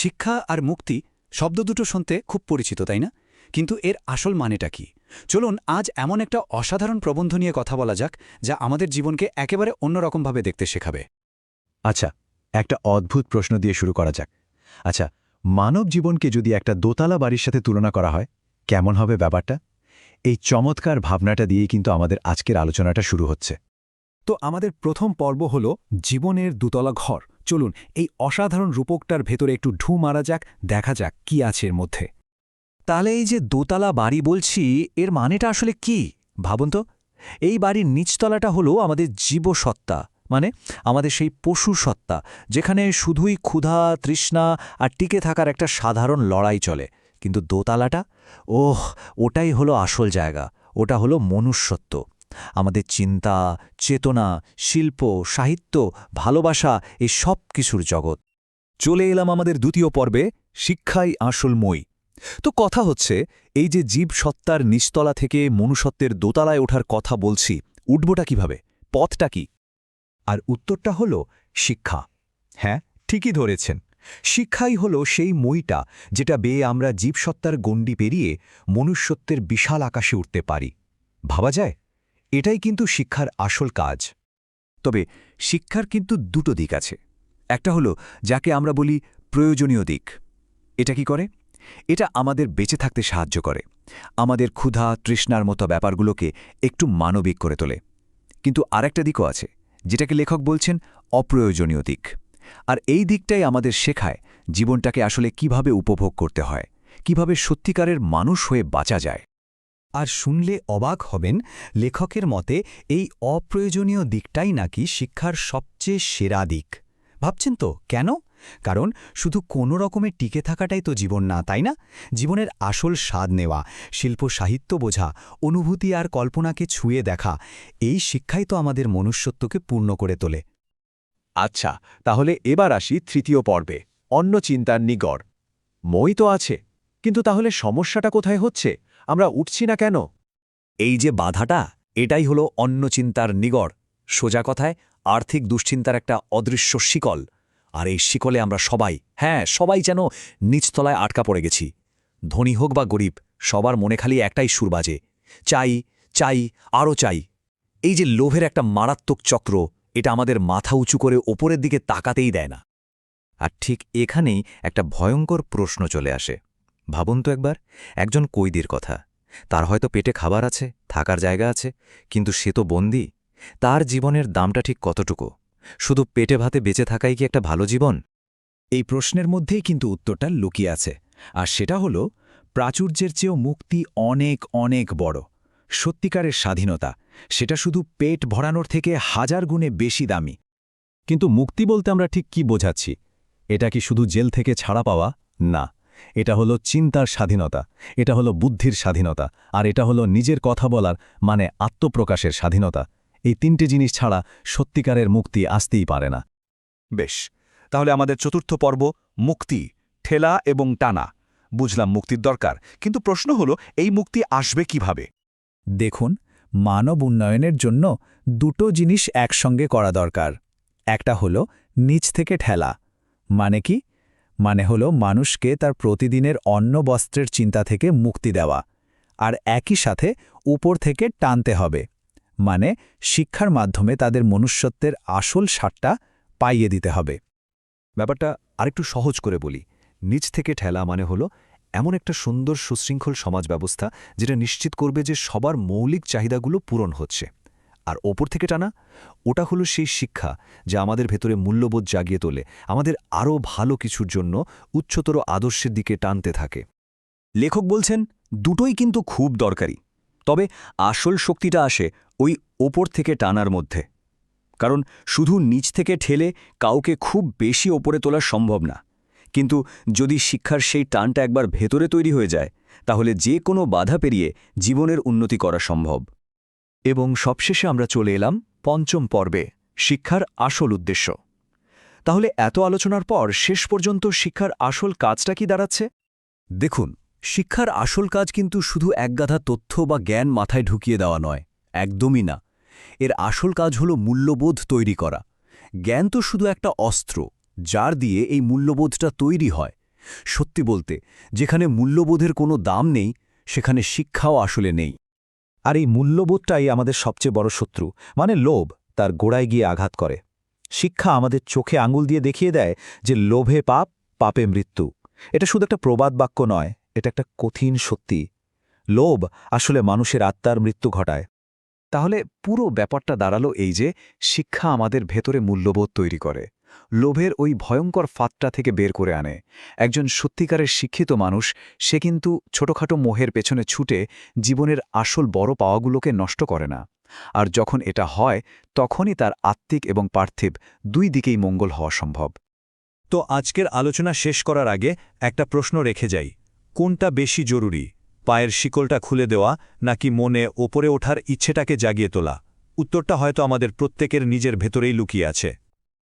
শিক্ষা আর মুক্তি শব্দ দুটো শুনতে খুব পরিচিত, তাই না? কিন্তু এর আসল মানেটা কি? চলুন, আজ এমন একটা অসাধারণ প্রবন্ধ নিয়ে কথা বলা যাক, যা আমাদের জীবনকে একেবারে অন্যরকমভাবে দেখতে শেখাবে। আচ্ছা একটা অদ্ভুত প্রশ্ন দিয়ে শুরু করা যাক। আচ্ছা মানব জীবনকে যদি একটা দোতলা বাড়ির সাথে তুলনা করা হয়, কেমন হবে ব্যাপারটা? এই চমৎকার ভাবনাটা দিয়েই কিন্তু আমাদের আজকের আলোচনাটা শুরু হচ্ছে। তো আমাদের প্রথম পর্ব হল জীবনের দুতলা ঘর। চলুন, এই অসাধারণ রূপকটার ভেতরে একটু ঢু মারা যাক, দেখা যাক কি আছে এর মধ্যে। তাহলে এই যে দোতলা বাড়ি বলছি, এর মানেটা আসলে কি? ভাবুন তো। এই বাড়ির নিচতলাটা হলো আমাদের জীবসত্তা মানে আমাদের সেই পশু সত্তা, যেখানে শুধুই ক্ষুধা, তৃষ্ণা আর টিকে থাকার একটা সাধারণ লড়াই চলে। কিন্তু দোতলাটা, ওহ, ওটাই হলো আসল জায়গা, ওটা হলো মনুষ্যত্ব। আমাদের চিন্তা, চেতনা, শিল্প, সাহিত্য, ভালোবাসা, এ সব কিছুর জগৎ। চলে এলাম আমাদের দ্বিতীয় পর্বে, শিক্ষাই আসল মই। তো কথা হচ্ছে, এই যে জীব সত্তার নিচতলা থেকে মনুষ্যত্বের দোতলায় ওঠার কথা বলছি, উঠবটা কীভাবে? পথটা কি? আর উত্তরটা হল, শিক্ষা। হ্যাঁ ঠিকই ধরেছেন। শিক্ষাই হল সেই মইটা, যেটা বেয়ে আমরা জীবসত্তার গণ্ডি পেরিয়ে মনুষ্যত্বের বিশাল আকাশে উঠতে পারি। ভাবা যায়? এটাই কিন্তু শিক্ষার আসল কাজ। তবে শিক্ষার কিন্তু দুটো দিক আছে। একটা হলো যাকে আমরা বলি প্রয়োজনীয় দিক। এটা কি করে? এটা আমাদের বেঁচে থাকতে সাহায্য করে। আমাদের ক্ষুধা, তৃষ্ণার মতো ব্যাপারগুলোকে একটু মানবিক করে তোলে। কিন্তু আরেকটা দিকও আছে, যেটাকে লেখক বলছেন অপ্রয়োজনীয় দিক। আর এই দিকটাই আমাদের শেখায় জীবনটাকে আসলে কীভাবে উপভোগ করতে হয়, কীভাবে সত্যিকারের মানুষ হয়ে বাঁচা যায়। আর শুনলে অবাক হবেন লেখকের মতে এই অপ্রয়োজনীয় দিকটাই নাকি শিক্ষার সবচেয়ে সেরা দিক। ভাবছেন তো, কেন? কারণ শুধু কোনো রকমের টিকে থাকাটাই তো জীবন না, তাই না? জীবনের আসল স্বাদ নেওয়া, শিল্প সাহিত্য বোঝা, অনুভূতি আর কল্পনাকে ছুঁয়ে দেখা, এই শিক্ষাই তো আমাদের মনুষ্যত্বকে পূর্ণ করে তোলে। আচ্ছা তাহলে এবার আসি তৃতীয় পর্বে অন্য চিন্তার নিগড়। মই তো আছে, কিন্তু তাহলে সমস্যাটা কোথায় হচ্ছে? আমরা উঠছি না কেন? এই যে বাধাটা, এটাই হলো অন্য চিন্তার নিগড়। সোজা কথায়, আর্থিক দুশ্চিন্তার একটা অদৃশ্য শিকল। আর এই শিকলে আমরা সবাই হ্যাঁ সবাই যেন নিচতলায় আটকা পড়ে গেছি। ধনী হোক বা গরিব, সবার মনে খালি একটাই সুর বাজে। চাই চাই, আরও চাই। এই যে লোভের একটা মারাত্মক চক্র, এটা আমাদের মাথা উঁচু করে ওপরের দিকে তাকাতেই দেয় না। আর ঠিক এখানেই একটা ভয়ঙ্কর প্রশ্ন চলে আসে। ভাবুন তো একবার, একজন কৈদির কথা। তার হয়তো পেটে খাবার আছে, থাকার জায়গা আছে, কিন্তু সে তো বন্দি। তার জীবনের দামটা ঠিক কতটুকু? শুধু পেটে ভাতে বেঁচে থাকাই কি একটা ভালো জীবন? এই প্রশ্নের মধ্যেই কিন্তু উত্তরটা লুকিয়ে আছে। আর সেটা হল, প্রাচুর্যের চেয়েও মুক্তি অনেক অনেক বড়। সত্যিকারের স্বাধীনতা, সেটা শুধু পেট ভরানোর থেকে হাজার গুণে বেশি দামি। কিন্তু মুক্তি বলতে আমরা ঠিক কি বোঝাচ্ছি? এটা কি শুধু জেল থেকে ছাড়া পাওয়া? না। এটা হলো চিন্তার স্বাধীনতা, এটা হলো বুদ্ধির স্বাধীনতা, আর এটা হলো নিজের কথা বলার মানে আত্মপ্রকাশের স্বাধীনতা। এই তিনটি জিনিস ছাড়া সত্যিকারের মুক্তি আসতেই পারে না। বেশ, তাহলে আমাদের চতুর্থ পর্ব মুক্তি, ঠেলা এবং টানা। বুঝলাম মুক্তির দরকার, কিন্তু প্রশ্ন হলো, এই মুক্তি আসবে কীভাবে? দেখুন, মানব উন্নয়নের জন্য দুটো জিনিস একসঙ্গে করা দরকার। একটা হলো নিচ থেকে ঠেলা মানে কি? মানে হল মানুষকে তার প্রতিদিনের অন্ন বস্ত্রের চিন্তা থেকে মুক্তি দেওয়া, আর একই সাথে উপর থেকে টানতে হবে মানে শিক্ষার মাধ্যমে তাদের মনুষ্যত্বের আসল স্বাদটা পাইয়ে দিতে হবে। ব্যাপারটা আরেকটু সহজ করে বলি। নিচ থেকে ঠেলা মানে হল এমন একটা সুন্দর সুশৃঙ্খল সমাজ ব্যবস্থা যেটা নিশ্চিত করবে যে সবার মৌলিক চাহিদাগুলো পূরণ হচ্ছে। আর ওপর থেকে টানা, ওটা হলো সেই শিক্ষা যা আমাদের ভেতরে মূল্যবোধ জাগিয়ে তোলে, আমাদের আরও ভালো কিছুর জন্য উচ্চতর আদর্শের দিকে টানতে থাকে। লেখক বলছেন, দুটোই কিন্তু খুব দরকারি, তবে আসল শক্তিটা আসে ওই ওপর থেকে টানার মধ্যে। কারণ শুধু নিচ থেকে ঠেলে কাউকে খুব বেশি ওপরে তোলা সম্ভব না। কিন্তু যদি শিক্ষার সেই টানটা একবার ভেতরে তৈরি হয়ে যায়, তাহলে যে কোনো বাধা পেরিয়ে জীবনের উন্নতি করা সম্ভব। এবং সবশেষে আমরা চলে এলাম পঞ্চম পর্বে, শিক্ষার আসল উদ্দেশ্য। তাহলে এত আলোচনার পর শেষ পর্যন্ত শিক্ষার আসল কাজটা কি দাঁড়াচ্ছে? দেখুন, শিক্ষার আসল কাজ কিন্তু শুধু একগাধা তথ্য বা জ্ঞান মাথায় ঢুকিয়ে দেওয়া নয়, একদমই না। এর আসল কাজ হল মূল্যবোধ তৈরি করা। জ্ঞান তো শুধু একটা অস্ত্র, যার দিয়ে এই মূল্যবোধটা তৈরি হয়। সত্যি বলতে, যেখানে মূল্যবোধের কোনো দাম নেই, সেখানে শিক্ষাও আসলে নেই। আর এই মূল্যবোধটাই আমাদের সবচেয়ে বড় শত্রু মানে লোভ, তার গোড়ায় গিয়ে আঘাত করে। শিক্ষা আমাদের চোখে আঙুল দিয়ে দেখিয়ে দেয় যে লোভে পাপ, পাপে মৃত্যু। এটা শুধু একটা প্রবাদ বাক্য নয়, এটা একটা কঠিন সত্যি। লোভ আসলে মানুষের আত্মার মৃত্যু ঘটায়। তাহলে পুরো ব্যাপারটা দাঁড়াল এই যে, শিক্ষা আমাদের ভেতরে মূল্যবোধ তৈরি করে। লোভের ওই ভয়ঙ্কর ফাঁদটা থেকে বের করে আনে। একজন সত্যিকারের শিক্ষিত মানুষ, সে কিন্তু ছোটখাটো মোহের পেছনে ছুটে জীবনের আসল বড় পাওয়াগুলোকে নষ্ট করে না। আর যখন এটা হয়, তখনই তার আত্মিক এবং পার্থিব দুই দিকেই মঙ্গল হওয়া সম্ভব। তো আজকের আলোচনা শেষ করার আগে একটা প্রশ্ন রেখে যাই। কোনটা বেশি জরুরি, পায়ের শিকলটা খুলে দেওয়া নাকি মনে ওপরে ওঠার ইচ্ছেটাকে জাগিয়ে তোলা? উত্তরটা হয়তো আমাদের প্রত্যেকের নিজের ভেতরেই লুকিয়ে আছে।